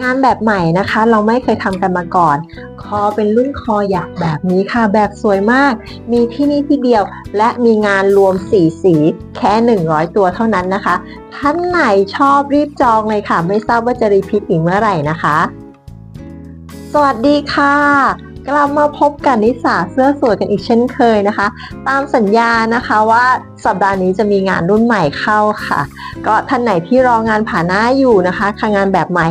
งานแบบใหม่นะคะ เราไม่เคยทำกันมาก่อน คอเป็นรุ่นคอหยักแบบนี้ค่ะ แบบสวยมาก มีที่นี่ที่เดียว และมีงานรวมสีสีแค่ 100 ตัวเท่านั้นนะคะ ท่านไหนชอบรีบจองเลยค่ะ ไม่ทราบว่าจะรีพีทอีกเมื่อไหร่นะคะ สวัสดีค่ะ กลับมาพบกันนิสาเสื้อสวยกันอีกเช่นเคยนะคะ ตามสัญญานะคะว่าสัปดาห์นี้จะมีงานรุ่นใหม่เข้าค่ะ ก็ท่านไหนที่รองานผ่านหน้าอยู่นะคะค่ะงานแบบใหม่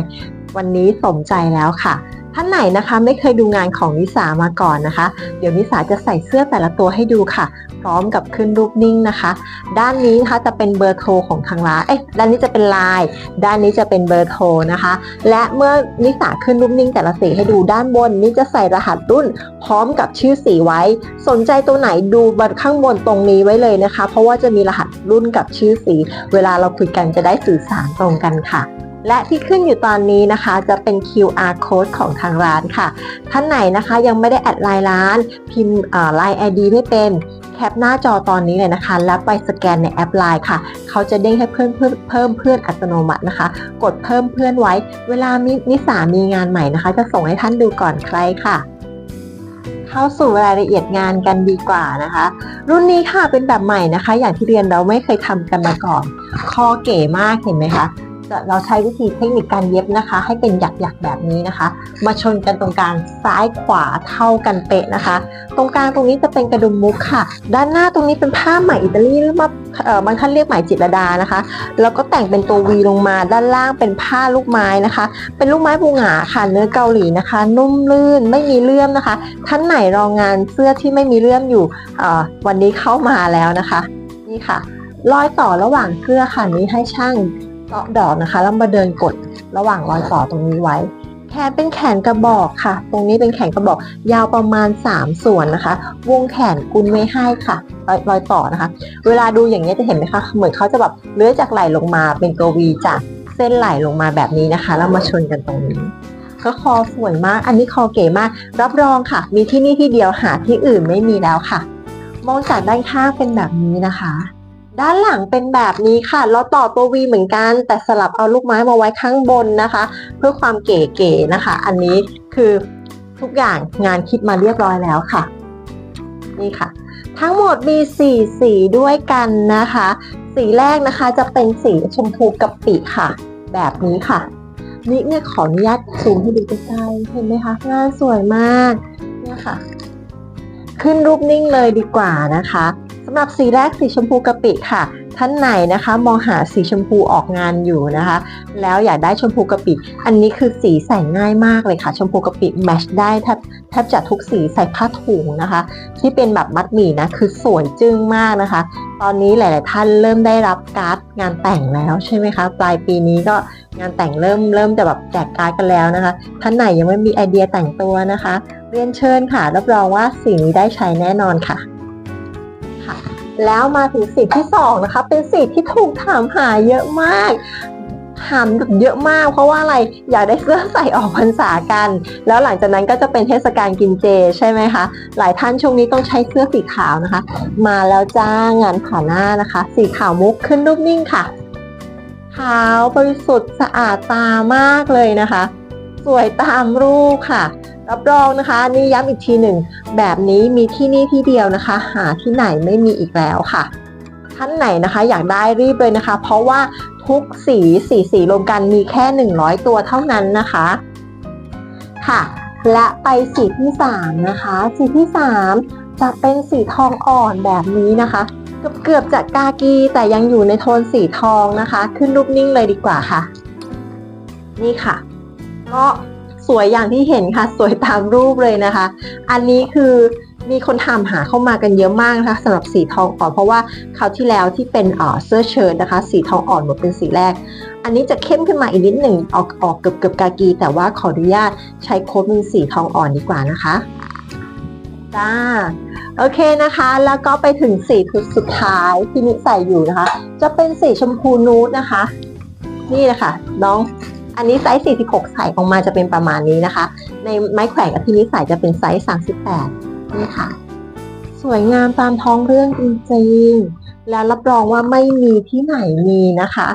วันนี้สมใจแล้วค่ะ ท่านไหนนะคะไม่เคยดูงานของนิสามาก่อนนะคะ เดี๋ยวนิสาจะใส่เสื้อแต่ละตัวให้ดูค่ะ พร้อมกับขึ้นรูปนิ่งนะคะ ด้านนี้นะคะจะเป็นเบอร์โทรของทางร้านเอ๊ะด้านนี้จะเป็นไลน์ด้านนี้จะเป็นเบอร์โทรนะคะ และเมื่อนิสาขึ้นรูปนิ่งแต่ละสีให้ดูด้านบนนี่จะใส่รหัสรุ่น พร้อมกับชื่อสีไว้ สนใจตัวไหนดูบนข้างบนตรงนี้ไว้เลยนะคะ เพราะว่าจะมีรหัสรุ่นกับชื่อสี เวลาเราคุยกันจะได้สื่อสารตรงกันค่ะ และที่ขึ้นอยู่ตอนนี้นะคะจะเป็น QR code ของทางร้านค่ะ ท่านไหนนะคะยังไม่ได้แอดไลน์ร้าน พิมพ์ไลน์ ID ไม่เป็นแคปหน้าจอตอนนี้เลยนะคะ แล้วไปสแกนในแอปไลน์ค่ะ เขาจะเด้งให้เพื่อนเพิ่มเพิ่มเพื่อนอัตโนมัตินะคะ กดเพิ่มเพื่อนไว้ เวลามินิสามีงานใหม่นะคะ จะส่งให้ท่านดูก่อนใครค่ะเข้าสู่รายละเอียดงานกันดีกว่านะคะ รุ่นนี้ค่ะเป็นแบบใหม่นะคะ อย่างที่เรียนเราไม่เคยทำกันมาก่อน คอเก๋มากเห็นไหมคะ เราใช้วิธีเทคนิคการเย็บนะคะ ให้เป็นหยักๆแบบนี้นะคะ มาชนกันตรงกลางซ้ายขวาเท่ากันเป๊ะนะคะ ตรงกลางตรงนี้จะเป็นกระดุมมุกค่ะ ด้านหน้าตรงนี้เป็นผ้าไหมอิตาลีหรือว่าบางท่านเรียกไหมจิตรดานะคะ แล้วก็แต่งเป็นตัววีลงมาด้านล่างเป็นผ้าลูกไม้นะคะ เป็นลูกไม้บูหงาค่ะ เนื้อเกาหลีนะคะ นุ่มลื่นไม่มีเลื่อมนะคะท่านไหนรองงานเสื้อที่ไม่มีเลื่อมอยู่วันนี้เข้ามาแล้วนะคะ นี่ค่ะรอยต่อระหว่างเสื้อค่ะนี้ให้ช่าง เจาะดอกนะคะแล้วมาเดินกดระหว่างรอยต่อตรงนี้ไว้ แขนเป็นแขนกระบอกค่ะ ตรงนี้เป็นแขนกระบอกยาวประมาณ 3 ส่วนนะคะ วงแขนกุนไว้ให้ค่ะรอยรอยต่อนะคะ เวลาดูอย่างนี้จะเห็นไหมคะเหมือนเขาจะแบบเลื้อยจากไหล่ลงมาเป็นตัววีจากเส้นไหล่ลงมาแบบนี้นะคะแล้วมาชนกันตรงนี้ก็คอสวยมาก อันนี้คอเก๋มาก รับรองค่ะ มีที่นี่ที่เดียวหาที่อื่นไม่มีแล้วค่ะ มองจากด้านข้างเป็นแบบนี้นะคะ ด้านหลังเป็นแบบนี้ค่ะ เราต่อตัววีเหมือนกัน แต่สลับเอาลูกไม้มาไว้ข้างบนนะคะ เพื่อความเก๋ๆนะคะ อันนี้คือทุกอย่างงานคิดมาเรียบร้อยแล้วค่ะ นี่ค่ะ ทั้งหมดมี 4 สีด้วยกันนะคะ สีแรกนะคะจะเป็นสีชมพูกะปิค่ะ แบบนี้ค่ะ นี่เนี่ยขออนุญาตซูมให้ดูใกล้ๆเห็นไหมคะงานสวยมากเนี่ยค่ะ ขึ้นรูปนิ่งเลยดีกว่านะคะ สำหรับสีแรกสีชมพูกะปิค่ะ ท่านไหนนะคะ มองหาสีชมพูออกงานอยู่นะคะ แล้วอยากได้ชมพูกะปิ อันนี้คือสีใส่ง่ายมากเลยค่ะ ชมพูกะปิแมชได้แทบแทบจะทุกสีใส่ผ้าถุงนะคะ ที่เป็นแบบมัดหมี่นะคือสวยจึ้งมากนะคะ ตอนนี้หลาย ๆ ท่านเริ่มได้รับการ์ดงานแต่งแล้วใช่ไหมคะ ปลายปีนี้ก็งานแต่งเริ่มเริ่มจะแบบแจกการ์ดกันแล้วนะคะ ท่านไหนยังไม่มีไอเดียแต่งตัวนะคะ เรียนเชิญค่ะ รับรองว่าสิ่งนี้ได้ใช้แน่นอนค่ะค่ะ แล้วมาถึงสีที่สองนะคะ เป็นสีที่ถูกถามหาเยอะมากถามแบบเยอะมากเพราะว่าอะไรอยากได้เสื้อใส่ออกพรรษากัน แล้วหลังจากนั้นก็จะเป็นเทศกาลกินเจใช่ไหมคะ หลายท่านช่วงนี้ต้องใช้เสื้อสีขาวนะคะ มาแล้วจ้างานผ่าหน้านะคะ สีขาวมุกขึ้นรูปนิ่งค่ะ ขาวบริสุทธิ์สะอาดตามากเลยนะคะ สวยตามรูปค่ะ รับรองนะคะนี่ย้ำอีกทีหนึ่งแบบนี้มีที่นี่ที่เดียวนะคะ หาที่ไหนไม่มีอีกแล้วค่ะท่านไหนนะคะอยากได้รีบเลยนะคะ เพราะว่าทุกสีสีสีรวมกันมีแค่ 100 ตัวเท่านั้นนะคะค่ะ และไปสีที่ 3 นะคะ สีที่ 3 จะเป็นสีทองอ่อนแบบนี้นะคะเกือบเกือบจะกากีแต่ยังอยู่ในโทนสีทองนะคะ ขึ้นรูปนิ่งเลยดีกว่าค่ะ นี่ค่ะ ก็ สวยอย่างที่เห็นค่ะ สวยตามรูปเลยนะคะ อันนี้คือมีคนถามหาเข้ามากันเยอะมากนะคะสำหรับสีทองอ่อนเพราะว่าคราวที่แล้วที่เป็นเอ่อเสื้อเชิ้ตนะคะ สีทองอ่อนหมดเป็นสีแรก อันนี้จะเข้มขึ้นมาอีกนิดหนึ่งออกออกเกือบเกือบกากี แต่ว่าขออนุญาตใช้โค้ดเป็นสีทองอ่อนดีกว่านะคะจ้าโอเคนะคะ แล้วก็ไปถึงสีสุดท้ายที่นิใส่อยู่นะคะ จะเป็นสีชมพูนูดนะคะ นี่นะคะน้อง อันนี้ไซส์ 46 ใส่ออกมาจะเป็นประมาณนี้นะคะ ในไม้แขวนกับที่นิใส่จะเป็นไซส์ 38 นี่ค่ะ สวยงามตามท้องเรื่องจริงๆ และรับรองว่าไม่มีที่ไหนมีนะคะ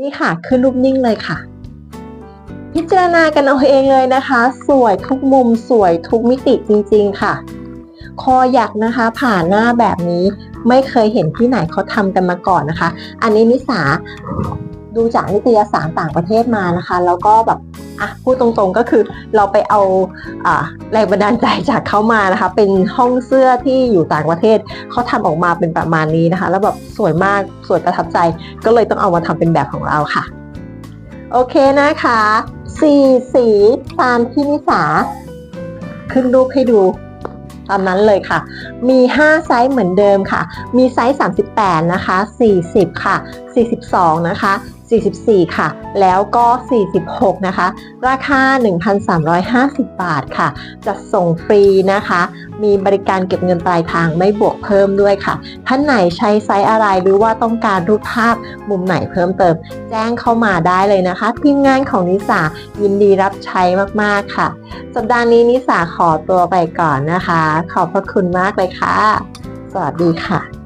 นี่ค่ะขึ้นรูปนิ่งเลยค่ะ พิจารณากันเอาเองเลยนะคะ สวยทุกมุมสวยทุกมิติจริง ๆค่ะ คอยักนะคะ ผ่าหน้าแบบนี้ไม่เคยเห็นที่ไหนเขาทำกันมาก่อนนะคะ อันนี้นิสา ดูจากนิตยสารต่างประเทศมานะคะ แล้วก็แบบอะพูดตรงๆก็คือเราไปเอาอ่าแรงบันดาลใจจากเขามานะคะ เป็นห้องเสื้อที่อยู่ต่างประเทศเขาทำออกมาเป็นประมาณนี้นะคะ แล้วแบบสวยมากสวยประทับใจ ก็เลยต้องเอามาทำเป็นแบบของเราค่ะ โอเคนะคะสี่สีตามที่นิสาขึ้นรูปให้ดูตามนั้นเลยค่ะ มี 5 ไซส์เหมือนเดิมค่ะ มีไซส์ 38 นะคะ 40 ค่ะ 42 นะคะ 44 ค่ะ แล้วก็ 46 นะคะ ราคา 1,350 บาทค่ะจะส่งฟรีนะคะ มีบริการเก็บเงินปลายทางไม่บวกเพิ่มด้วยค่ะ ท่านไหนใช้ไซส์อะไรหรือว่าต้องการรูปภาพมุมไหนเพิ่มเติม แจ้งเข้ามาได้เลยนะคะ ทีมงานของนิสายินดีรับใช้มากๆค่ะ สัปดาห์นี้นิสาขอตัวไปก่อนนะคะ ขอบพระคุณมากเลยค่ะ สวัสดีค่ะ